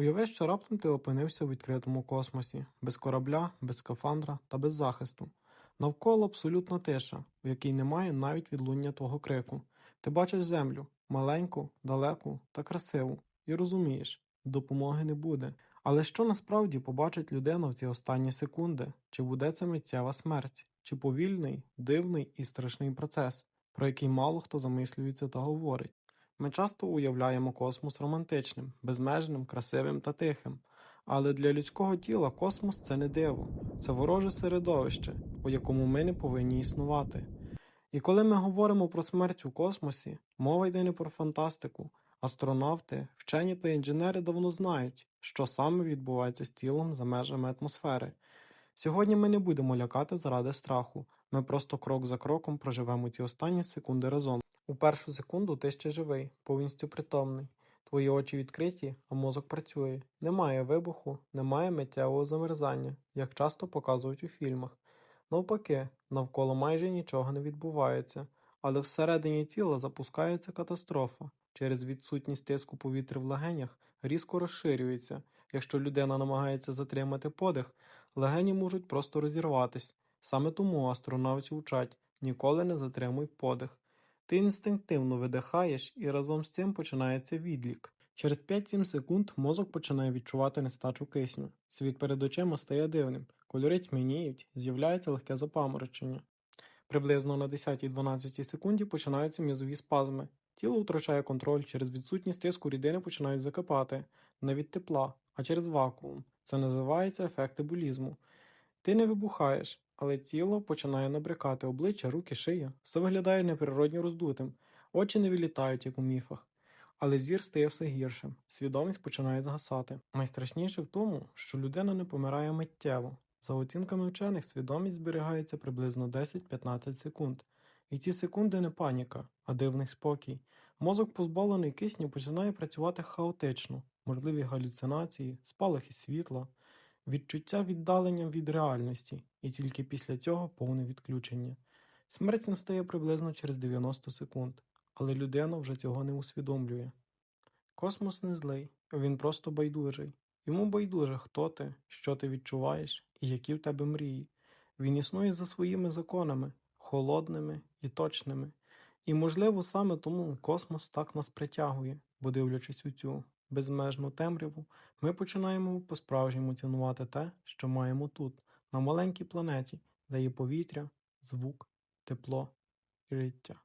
Уяви, що раптом ти опинився у відкритому космосі, без корабля, без скафандра та без захисту. Навколо абсолютна тиша, в якій немає навіть відлуння твого крику. Ти бачиш землю маленьку, далеку та красиву, і розумієш, допомоги не буде. Але що насправді побачить людина в ці останні секунди? Чи буде це миттєва смерть, чи повільний, дивний і страшний процес, про який мало хто замислюється та говорить? Ми часто уявляємо космос романтичним, безмежним, красивим та тихим. Але для людського тіла космос це не диво, це вороже середовище, у якому ми не повинні існувати. І коли ми говоримо про смерть у космосі, мова йде не про фантастику. Астронавти, вчені та інженери давно знають, що саме відбувається з тілом за межами атмосфери. Сьогодні ми не будемо лякати заради страху, ми просто крок за кроком проживемо ці останні секунди разом. У першу секунду ти ще живий, повністю притомний. Твої очі відкриті, а мозок працює. Немає вибуху, немає миттєвого замерзання, як часто показують у фільмах. Навпаки, навколо майже нічого не відбувається, але всередині тіла запускається катастрофа. Через відсутність тиску повітря в легенях різко розширюється. Якщо людина намагається затримати подих, легені можуть просто розірватись. Саме тому астронавтів вчать ніколи не затримуй подих. Ти інстинктивно видихаєш і разом з цим починається відлік. Через 5-7 секунд мозок починає відчувати нестачу кисню. Світ перед очима стає дивним, кольори тьмяніють, з'являється легке запаморочення. Приблизно на 10-12 секунді починаються м'язові спазми. Тіло втрачає контроль, через відсутність тиску рідини починають закипати, не від тепла, а через вакуум. Це називається ефект ебулізму. Ти не вибухаєш, але тіло починає набрякати обличчя, руки, шия. Все виглядає неприродньо роздутим, очі не вилітають, як у міфах. Але зір стає все гіршим, свідомість починає згасати. Найстрашніше в тому, що людина не помирає миттєво. За оцінками вчених, свідомість зберігається приблизно 10-15 секунд. І ці секунди не паніка, а дивний спокій. Мозок, позбавлений кисню, починає працювати хаотично, можливі галюцинації, спалахи світла, відчуття віддалення від реальності, і тільки після цього повне відключення. Смерть настає приблизно через 90 секунд, але людина вже цього не усвідомлює. Космос не злий, він просто байдужий. Йому байдуже, хто ти, що ти відчуваєш і які в тебе мрії. Він існує за своїми законами, холодними і точними. І, можливо, саме тому космос так нас притягує, бо дивлячись у цю безмежну темряву, ми починаємо по-справжньому цінувати те, що маємо тут, на маленькій планеті, де є повітря, звук, тепло і життя.